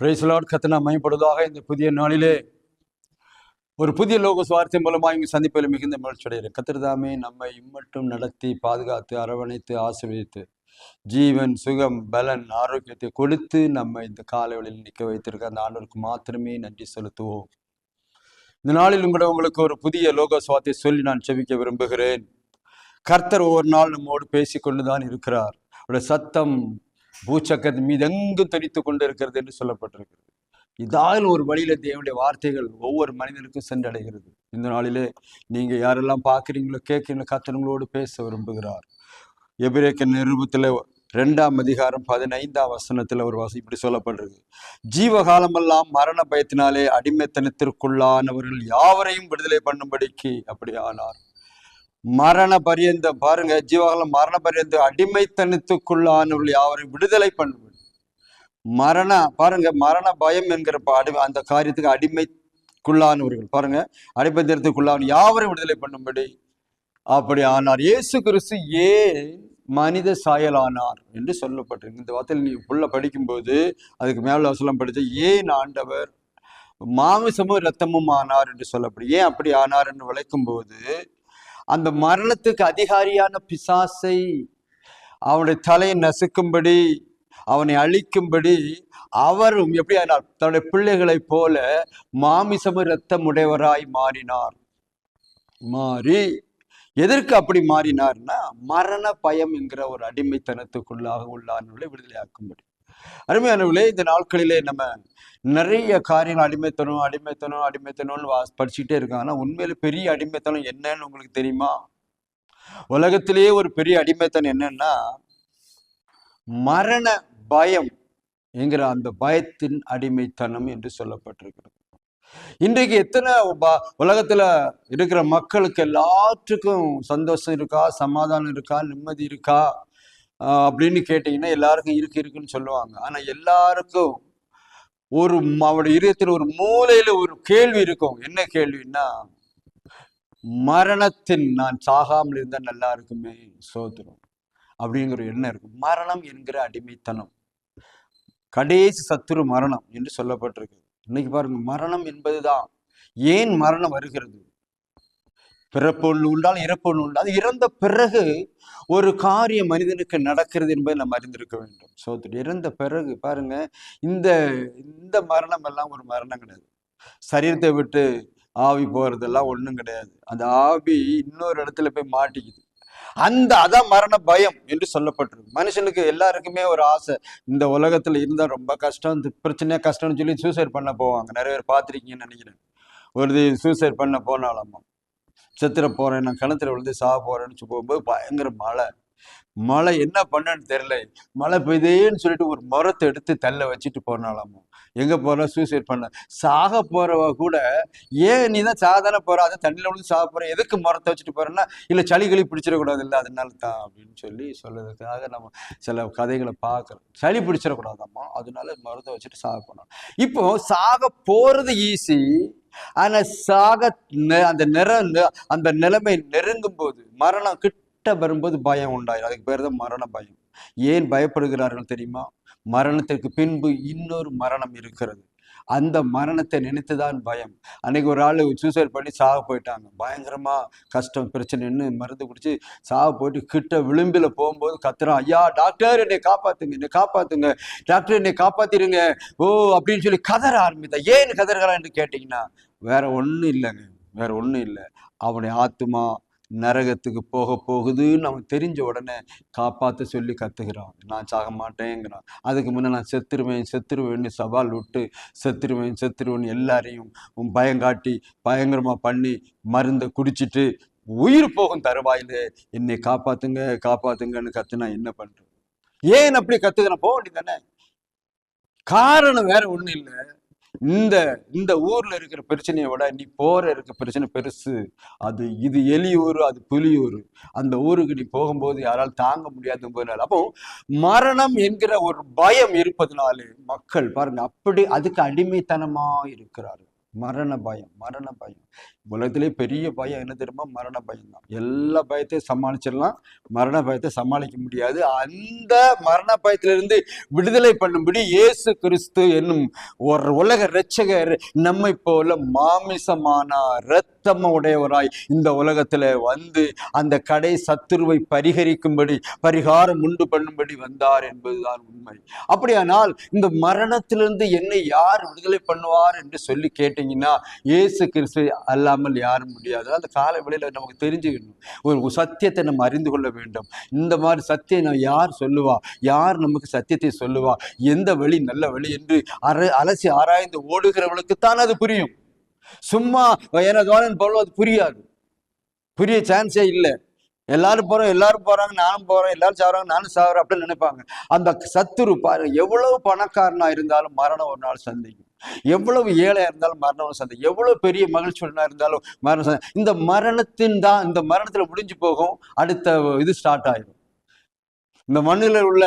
பிரைஸ்லாட் கத்தனா மயப்படுவதாக இந்த புதிய நாளிலே ஒரு புதிய லோக சுவார்த்தை மூலமாக இங்கு சந்திப்பில் மிகுந்த மகிழ்ச்சி அடைகிறேன். கத்திரதாமே நம்மை இம்மட்டும் நடத்தி பாதுகாத்து அரவணைத்து ஆசிர்வதித்து ஜீவன் சுகம் பலன் ஆரோக்கியத்தை கொடுத்து நம்ம இந்த காலவெளியில் நிற்க வைத்திருக்க அந்த ஆண்டவருக்கு மாத்திரமே நன்றி செலுத்துவோம். இந்த நாளிலும் கூட உங்களுக்கு ஒரு புதிய லோக சுவார்த்தை சொல்லி நான் செவிக்க விரும்புகிறேன். கர்த்தர் ஒவ்வொரு நாள் நம்மோடு பேசிக்கொண்டு தான் இருக்கிறார். அவருடைய சத்தம் பூச்சக்கரத்தின் மீது எங்கும் தனித்து கொண்டு இருக்கிறது என்று சொல்லப்பட்டிருக்கிறது. இதால் ஒரு வழியில தேவனுடைய வார்த்தைகள் ஒவ்வொரு மனிதனுக்கும் சென்றடைகிறது. இந்த நாளிலே நீங்க யாரெல்லாம் பார்க்குறீங்களோ கேட்குறீங்களோ கத்தனங்களோடு பேச விரும்புகிறார். எபிரேக்க நிரூபத்தில் ரெண்டாம் அதிகாரம் பதினைந்தாம் வசனத்தில் ஒரு வசனம் இப்படி சொல்லப்படுறது ஜீவகாலமெல்லாம் மரண பயத்தினாலே அடிமைத்தனத்திற்குள்ளானவர்கள் யாவரையும் விடுதலை பண்ணும்படிக்கு? அப்படி ஆனார் மரண பரியந்த பாருங்க ஜீவகாலம் மரண பரியந்த அடிமைத்தனத்துக்குள்ளானவர்கள் யாவரும் விடுதலை பண்ணும்படி மரண பாருங்க மரண பயம் என்கிற அடி அந்த காரியத்துக்கு அடிமைக்குள்ளானவர்கள் பாருங்க அடிமைத்தனத்துக்குள்ளான யாவரையும் விடுதலை பண்ணும்படி. அப்படி ஆனார். இயேசு கிறிஸ்து ஏன் மனித சாயலானார் என்று சொல்லப்பட்டிருக்கு. இந்த வார்த்தையில் நீ உள்ள படிக்கும்போது அதுக்கு மேல வசனம் படித்த ஏன் ஆண்டவர் மாமிசமும் இரத்தமும் ஆனார் என்று சொல்லப்படும் ஏன் அப்படி ஆனார் என்று விளக்கும் போது அந்த மரணத்துக்கு அதிகாரியான பிசாசை அவனுடைய தலையை நசுக்கும்படி அவனை அழிக்கும்படி அவரும் எப்படி ஆனார்? தன்னுடைய பிள்ளைகளைப் போல மாமிசமும் இரத்தம் உடையவராய் மாறினார். மாறி எதற்கு அப்படி மாறினார்னா மரண பயம் என்கிற ஒரு அடிமைத்தனத்துக்குள்ளாக உள்ளானவர்களை விடுதலையாக்கும்படி. அருமையானவர்களே இந்த நாட்களிலே நம்ம நிறைய காரியங்கள் அடிமைத்தனம் அடிமைத்தனம் அடிமைத்தனம்னு வா படிச்சுக்கிட்டே இருக்காங்க. ஆனால் உண்மையில பெரிய அடிமைத்தனம் என்னன்னு உங்களுக்கு தெரியுமா? உலகத்திலேயே ஒரு பெரிய அடிமைத்தனம் என்னன்னா மரண பயம் என்கிற அந்த பயத்தின் அடிமைத்தனம் என்று சொல்லப்பட்டிருக்கிறது. இன்றைக்கு எத்தனை ப- உலகத்துல இருக்கிற மக்களுக்கு எல்லாத்துக்கும் சந்தோஷம் இருக்கா சமாதானம் இருக்கா நிம்மதி இருக்கா? அப்படின்னு கேட்டீங்கன்னா எல்லாருக்கும் இருக்கு இருக்குன்னு சொல்லுவாங்க. ஆனா எல்லாருக்கும் ஒரு அவருடைய இதயத்தில் ஒரு மூலையில ஒரு கேள்வி இருக்கும். என்ன கேள்வின்னா மரணத்தின் நான் சாகாமல் இருந்தால் நல்லா இருக்குமே சோதரும் அப்படிங்கிற எண்ணம் இருக்கும். மரணம் என்கிற அடிமைத்தனம். கடைசி சத்துரு மரணம் என்று சொல்லப்பட்டிருக்கு. இன்னைக்கு பாருங்க மரணம் என்பதுதான். ஏன் மரணம் வருகிறது? பிறப்பு உண்டால் இறப்பு உண்டால் இறந்த பிறகு ஒரு காரியம் மனிதனுக்கு நடக்கிறது என்பதை நம்ம அறிந்திருக்க வேண்டும். சோதரி இறந்த பிறகு பாருங்க இந்த இந்த மரணம் எல்லாம் ஒரு மரணம் கிடையாது. சரீரத்தை விட்டு ஆவி போறதெல்லாம் ஒன்றும் கிடையாது. அந்த ஆவி இன்னொரு இடத்துல போய் மாட்டிக்குது. அந்த அதான் மரண பயம் என்று சொல்லப்பட்டிருக்கு. மனுஷனுக்கு எல்லாருக்குமே ஒரு ஆசை. இந்த உலகத்துல இருந்தா ரொம்ப கஷ்டம் பிரச்சனையா கஷ்டம்னு சொல்லி சூசைட் பண்ண போவாங்க. நிறைய பேர் பார்த்துருக்கீங்கன்னு நினைக்கிறேன். ஒரு சூசைட் பண்ண போனாலாமா? செத்துற போறேன் நான் கிணத்துல விழுந்து சாக போறேன்னு சொல்லி போகும்போது பயங்கர மழை. மழை என்ன பண்ணுன்னு தெரியல. மழை பெய்தேன்னு சொல்லிட்டு ஒரு மரத்தை எடுத்து தள்ள வச்சுட்டு போனாலாமா எங்க போற? சூசைட் பண்ண. சாக போறவ கூட ஏன் நீ தான் சாதாரண போற? அதை தண்ணியில விழுந்து சாக போற. எதுக்கு மரத்தை வச்சுட்டு போறேன்னா இல்ல சளி கிளி பிடிச்சிடக்கூடாது. இல்லை அதனால தான் அப்படின்னு சொல்லி சொல்றதுக்காக நம்ம சில கதைகளை பார்க்கறோம். சளி பிடிச்சிடக்கூடாதாம்மா? அதனால மரத்தை வச்சுட்டு சாக போனோம் இப்போ சாக போறது ஈஸி ஆனா சாக நெ- அந்த நிற அந்த நிலைமை நெருங்கும் போது மரணம் கிட்ட கிட்ட வரும்போது பயம் உண்டாயிரும். அதுக்கு பேர் தான் மரண பயம். ஏன் பயப்படுகிறார்கள் தெரியுமா? மரணத்திற்கு பின்பு இன்னொரு மரணம் இருக்கிறது. அந்த மரணத்தை நினைத்துதான் பயம். அன்னைக்கு ஒரு ஆள் சூசைட் பண்ணி சாக போயிட்டாங்க. பயங்கரமா கஷ்டம் பிரச்சனைன்னு மருந்து குடிச்சு சாக போயிட்டு கிட்ட விளிம்பில் போகும்போது கத்துறான் ஐயா டாக்டர் என்னை காப்பாத்துங்க என்னை காப்பாத்துங்க டாக்டர் என்னை காப்பாத்திருங்க ஓ! அப்படின்னு சொல்லி கதற ஆரம்பித்தா. ஏன் கதறுகிறான்னு கேட்டிங்கன்னா வேற ஒன்றும் இல்லைங்க. வேற ஒன்றும் இல்லை. அவனுடைய ஆத்துமா நரகத்துக்கு போக போகுதுன்னு அவன் தெரிஞ்ச உடனே காப்பாற்ற சொல்லி கத்துக்கிறான் நான் சாக மாட்டேங்கிறான். அதுக்கு முன்னே நான் செத்துருவேன் செத்துருவேன்னு சவால் விட்டு செத்துருவேன் செத்துருவேன்னு எல்லாரையும் பயங்காட்டி பயங்கரமாக பண்ணி மருந்தை குடிச்சிட்டு உயிர் போகும் தருவாயில். என்னை காப்பாத்துங்க காப்பாத்துங்கன்னு கத்துனா என்ன பண்ணுறேன் ஏன் அப்படி கத்துக்கிறேன் போக வேண்டியதானே காரணம் வேற ஒன்றும் இல்லை. இந்த இந்த ஊர்ல இருக்கிற பிரச்சனையை விட நீ போற இருக்க பிரச்சனை பெருசு. அது இது எலியூர் அது புலியூர் அந்த ஊருக்கு நீ போகும்போது யாரால் தாங்க முடியாது போதுனால அப்போ மரணம் என்கிற ஒரு பயம் இருப்பதனாலே மக்கள் பாருங்க அப்படி அதுக்கு அடிமைத்தனமா இருக்கிறார்கள். மரண பயம் மரண பயம். உலகத்திலே பெரிய பயம் என்ன தெரியுமா? மரண பயம் தான் எல்லா பயத்தையும் சமாளிச்சிடலாம். மரண பயத்தை சமாளிக்க முடியாது. அந்த மரண பயத்திலிருந்து விடுதலை பண்ணும்படி இயேசு கிறிஸ்து என்னும் ஒரு உலக இரட்சகர் நம்மை போல மாமிசமான ரத்தம உடையவராய் இந்த உலகத்துல வந்து அந்த கடை சத்துருவை பரிகரிக்கும்படி பரிகாரம் உண்டு பண்ணும்படி வந்தார் என்பதுதான் உண்மை. அப்படியானால் இந்த மரணத்திலிருந்து என்னை யார் விடுதலை பண்ணுவார் என்று சொல்லி கேட்டீங்கன்னா இயேசு கிறிஸ்து இல்லாமல் யாரும் முடியாது. அந்த கால வேளையில் நமக்கு தெரிஞ்சுக்கணும். ஒரு சத்தியத்தை நம்ம அறிந்து கொள்ள வேண்டும். இந்த மாதிரி சத்தியம் நம்ம யார் சொல்லுவா? யார் நமக்கு சத்தியத்தை சொல்லுவா? எந்த வழி நல்ல வழி என்று அர அலசி ஆராய்ந்து ஓடுகிறவளுக்கு தான் அது புரியும். சும்மா எனதோனன் போல அது புரியாது. புரிய சான்ஸே இல்லை. எல்லாரும் போறோம் எல்லாரும் போறாங்க நானும் போறேன் எல்லாரும் சாவறாங்க நானும் சாவறேன் அப்படின்னு நினைப்பாங்க. அந்த சத்துரு பாருங்க எவ்வளவு பணக்காரனா இருந்தாலும் மரணம் ஒரு நாள் சந்திக்கும். எவ்வளவு ஏழையா இருந்தாலும் மரணம் சந்தை எவ்வளவு பெரிய மகிழ்ச்சியுடனா இருந்தாலும் மரணம் சந்தை இந்த மரணத்தின் தான் இந்த மரணத்துல முடிஞ்சு போகும் அடுத்த இது ஸ்டார்ட் ஆயிடும் இந்த மண்ணில் உள்ள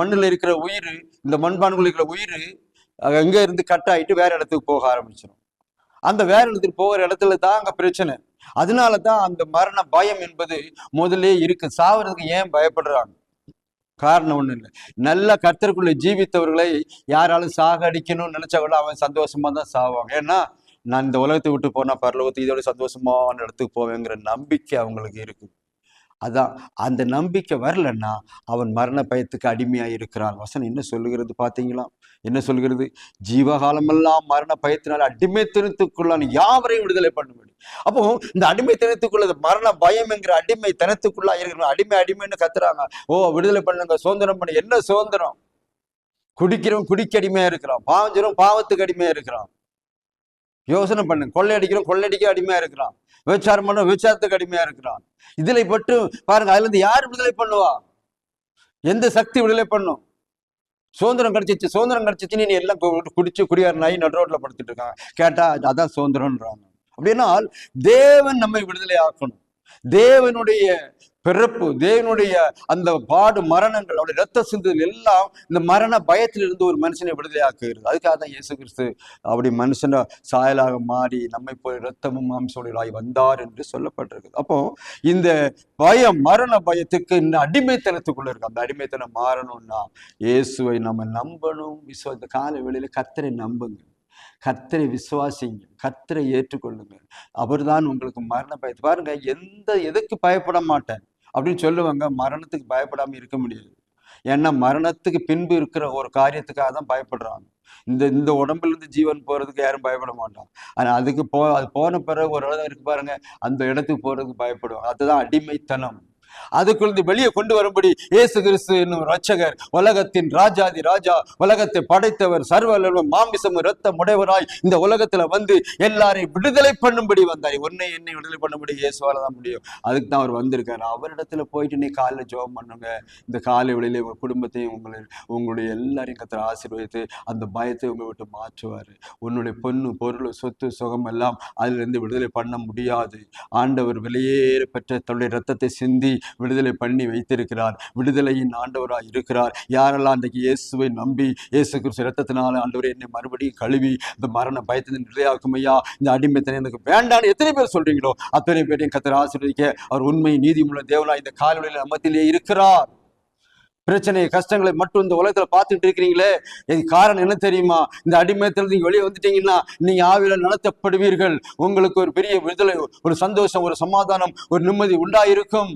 மண்ணில் இருக்கிற உயிர் இந்த மண்பானுக்குள்ள இருக்கிற உயிர் எங்க இருந்து கட் ஆயிட்டு வேற இடத்துக்கு போக ஆரம்பிச்சிடும் அந்த வேற இடத்துக்கு போகிற இடத்துல தான் அங்க பிரச்சனை. அதனால தான் அந்த மரண பயம் என்பது முதல்ல இருக்கு. சாவறதுக்கு ஏன் பயப்படுறாங்க? காரணம் ஒண்ணும் இல்லை. நல்ல கர்த்தருக்குள்ளே ஜீவித்தவர்களை யாராலும் சாகடிக்கணும்னு நினைச்சா கூட அவன் சந்தோஷமா தான் சாவாங்க. ஏன்னா நான் இந்த உலகத்தை விட்டு போனா பரலோகத்துக்கு இதோட சந்தோஷமான இடத்துக்கு போவேங்கிற நம்பிக்கை அவங்களுக்கு இருக்கு அதான் அந்த நம்பிக்கை வரலன்னா அவன் மரண பயத்துக்கு அடிமையாக இருக்கிறான். வசனம் என்ன சொல்லுகிறது பார்த்தீங்களா? என்ன சொல்கிறது ஜீவகாலமெல்லாம் மரண பயத்தினால் அடிமைத்தனத்துக்குள்ளான் யாவரையும் விடுதலை பண்ணும்படி. அப்போ இந்த அடிமைத்தனத்துக்குள்ள தனத்துக்குள்ள மரண பயம் என்கிற அடிமை தனத்துக்குள்ளா இருக்கிற அடிமை அடிமைன்னு கத்துறாங்க. ஓ விடுதலை பண்ணுங்க சுதந்திரம் பண்ணு. என்ன சுதந்திரம்? குடிக்கிறவன் குடிக்கடிமையா இருக்கிறான். பாவஞ்சிரும் பாவத்துக்கு அடிமையா இருக்கிறான். யோசனை பண்ணு. கொள்ளையடிக்கிறோம் கொள்ளையடிக்க அடிமையா இருக்கிறான். விபச்சாரம் பண்ண விபச்சாரத்துக்கு அடிமையா இருக்கிறான். இதில் பட்டு பாருங்க அதுல இருந்து யார் விடுதலை பண்ணுவா? எந்த சக்தி விடுதலை பண்ணும்? சுதந்திரம் கிடைச்சிச்சு சுதந்திரம் கிடைச்சிச்சுன்னு நீ எல்லாம் குடிச்சு குடியார நாய் நடு ரோட்ல படுத்துட்டு இருக்காங்க. கேட்டா அதான் சுதந்திரம்ன்றாங்க. அப்படின்னா தேவன் நம்மை விடுதலை ஆக்கணும். தேவனுடைய பிறப்பு தேவனுடைய அந்த பாடு மரணங்கள் அவருடைய ரத்த சிந்துதல் எல்லாம் இந்த மரண பயத்திலிருந்து ஒரு மனுஷனை விடுதலை ஆக்குகிறது அதுக்காக தான் இயேசு கிறிஸ்து அப்படி மனுஷனை சாயலாக மாறி நம்மை போய் ரத்தமும் மாம்சோடையலாய் வந்தார் என்று சொல்லப்பட்டிருக்குது. அப்போ இந்த பயம் மரண பயத்துக்கு இந்த அடிமைத்தனத்துக்குள்ள இருக்கு. அந்த அடிமைத்தனம் மாறணும்னா இயேசுவை நம்ம நம்பணும். விஸ்வ இந்த கால வேளையில கத்தரை நம்புங்க கத்தரை விசுவாசிங்க கர்த்தரை ஏற்றுக்கொள்ளுங்க அவர்தான் உங்களுக்கு மரண பயத்து. பாருங்க எந்த எதுக்கு பயப்பட மாட்டேன்? அப்படின்னு சொல்லுவாங்க. மரணத்துக்கு பயப்படாம இருக்க முடியாது. ஏன்னா மரணத்துக்கு பின்பு இருக்கிற ஒரு காரியத்துக்காக தான் பயப்படுறாங்க. இந்த இந்த உடம்புல இருந்து ஜீவன் போறதுக்கு யாரும் பயப்பட மாட்டாங்க. ஆனா அதுக்கு போ அது போன பிறகு ஒரு இடம் இருக்கு பாருங்க. அந்த இடத்துக்கு போறதுக்கு பயப்படுவாங்க. அதுதான் அடிமைத்தனம். அதுக்குள்ள வெளியே கொண்டு வரும்படி இயேசு கிறிஸ்து என்னும் ரட்சகர் உலகத்தின் ராஜாதி ராஜா உலகத்தை படைத்தவர் சர்வ மாமிசம் ரத்தம் உடையவராய் இந்த உலகத்துல வந்து எல்லாரையும் விடுதலை பண்ணும்படி வந்தார். உன்னை என்னை விடுதலை பண்ணும்படி இயேசுவால தான் முடியும். அதுக்கு தான் அவர் வந்திருக்காரு. அவரிடத்துல போயிட்டு நீ காலைல ஜெபம் பண்ணுங்க. இந்த காலை வேளையில உங்க குடும்பத்தையும் உங்களை உங்களுடைய எல்லாரையும் கத்திர ஆசீர்வதித்து அந்த பயத்தை உங்களை விட்டு மாற்றுவாரு. உன்னுடைய பொண்ணு பொருள் சொத்து சுகம் எல்லாம் அதுல இருந்து விடுதலை பண்ண முடியாது. ஆண்டவர் வெளியேற பெற்ற தன்னுடைய ரத்தத்தை சிந்தி விடுதலை பண்ணி வைத்திருக்கிறார். விடுதலையின் ஆண்டவராக இருக்கிறார். யாரெல்லாம் அன்றைக்கு இயேசுவை நம்பி இயேசு கிறிஸ்து ரத்தத்தினால ஆண்டவரே என்னை மறுபடியும் கழுவி இந்த மரண பயத்தை நிலையாக்கும் ஐயா இந்த அடிமைத்தனை எனக்கு வேண்டான்னு எத்தனை பேர் சொல்றீங்களோ அத்தனை பேரையும் கத்தர் ஆசீர்வதிக்க அவர் உண்மை நீதிமுள்ள தேவனா இந்த காலவெளியில் மத்தியிலே இருக்கிறார். பிரச்சனை கஷ்டங்களை மட்டும் இந்த உலகத்துல பார்த்துட்டு இருக்கிறீங்களே இது காரணம் என்ன தெரியுமா? இந்த அடிமையத்தில் நீங்க வெளியே வந்துட்டீங்கன்னா நீங்க ஆவியில நடத்தப்படுவீர்கள். உங்களுக்கு ஒரு பெரிய விடுதலை ஒரு சந்தோஷம் ஒரு சமாதானம் ஒரு நிம்மதி உண்டாயிருக்கும்.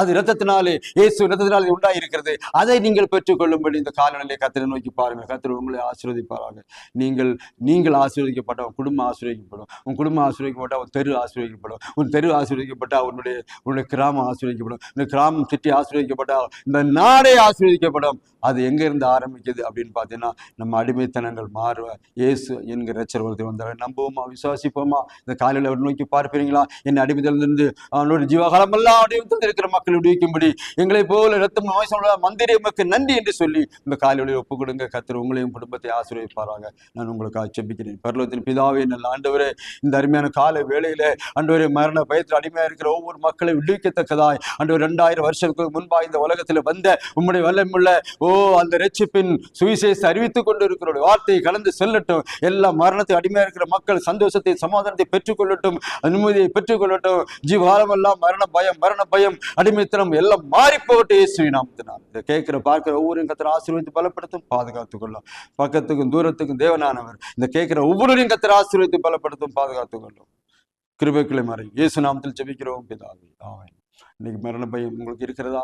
அது இரத்தத்தினாலே இயேசு இரத்தத்தினாலே உண்டாயிருக்கிறது. அதை நீங்கள் பெற்றுக்கொள்ளும்படி இந்த காலநிலையை கத்திரை நோக்கி பாருங்கள். கத்திர உங்களை ஆசீர்வதிப்பாராங்க நீங்கள் நீங்கள் ஆசீர்வதிக்கப்பட்ட உன் குடும்பம் ஆசீர்வதிக்கப்படும். உன் குடும்பம் ஆசீர்வதிக்கப்பட்ட உன் தெரு ஆசீர்வதிக்கப்படும். உன் தெரு ஆசீர்வதிக்கப்பட்டா உன்னுடைய உன்னுடைய கிராமம் ஆசீர்வதிக்கப்படும். இந்த கிராமம் திட்டி ஆசீர்வதிக்கப்பட்டால் இந்த நாடே ஆசீர்வதிக்கப்படும். அது எங்கேருந்து ஆரம்பிக்குது அப்படின்னு பார்த்தீங்கன்னா நம்ம அடிமைத்தனங்கள் மாறுவ. இயேசு என்கிற ரச்சர் ஒருத்தர் வந்தார். நம்புவோமா? விசுவாசிப்போமா? இந்த காலையில் அவர் நோக்கி பார்ப்பீங்களா? என் அடிமைத்திலிருந்து அவனுடைய ஜீவகாலமெல்லாம் அடிமைத்தில் இருக்கிற மக்கள் மக்கள் விடுவிக்கும்படி எங்களை போல ரத்தம் நோய் சொல்ல மந்திரி எமக்கு நன்றி என்று சொல்லி இந்த காலையில ஒப்பு கொடுங்க கத்திர உங்களையும் குடும்பத்தை ஆசீர்வதிப்பாராக. நான் உங்களுக்காக செபிக்கிறேன். பரலோகத்தின் பிதாவே நல்ல ஆண்டவரே இந்த அருமையான கால வேளையில ஆண்டவரே மரண பயத்தில் அடிமையா இருக்கிற ஒவ்வொரு மக்களை விடுவிக்கத்தக்கதாய். அன்று ரெண்டாயிரம் வருஷத்துக்கு முன்பாக இந்த உலகத்தில் வந்த உம்முடைய வல்லமுள்ள ஓ அந்த ரட்சிப்பின் சுவிசேஷ அறிவித்துக் கொண்டு இருக்கிற வார்த்தையை கலந்து செல்லட்டும். எல்லா மரணத்தை அடிமையா இருக்கிற மக்கள் சந்தோஷத்தை சமாதானத்தை பெற்றுக்கொள்ளட்டும். அனுமதியை பெற்றுக்கொள்ளட்டும். ஜீவாலமெல்லாம் மரண பயம் மரண பயம் அடிமை நிமித்தம் எல்லாம் மாறி போகட்டும் இயேசுவின் நாமத்தினால். இதை கேட்கிற பார்க்கிற ஒவ்வொரு கத்திர ஆசீர்வதித்து பலப்படுத்தும் பாதுகாத்துக் கொள்ளும் பக்கத்துக்கும் தூரத்துக்கும் தேவனானவர். இந்த கேட்கிற ஒவ்வொருவரையும் கத்திர ஆசீர்வதித்து பலப்படுத்தும் பாதுகாத்துக் கொள்ளும் கிருபைக்குள்ளே மாறி இயேசு நாமத்தில் ஜெபிக்கிறோம் இன்னைக்கு மரண பயம் உங்களுக்கு இருக்கிறதா?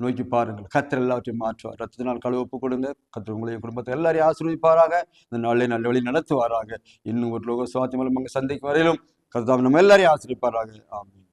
நோக்கி பாருங்கள். கத்திர எல்லாவற்றையும் மாற்றுவார். ரத்தத்தினால் கழுவப்பு கொடுங்க. கத்திர உங்களுடைய குடும்பத்தை எல்லாரையும் ஆசீர்வதிப்பாராக. இந்த நாளிலே நல்ல வழி நடத்துவாராக. இன்னும் ஒரு லோக சுவாத்தியம் மூலம் அங்கே சந்திக்கும் வரையிலும் கர்த்தாவே நம்ம எல்லாரையும் ஆசிரிப்பாராக ஆமென்.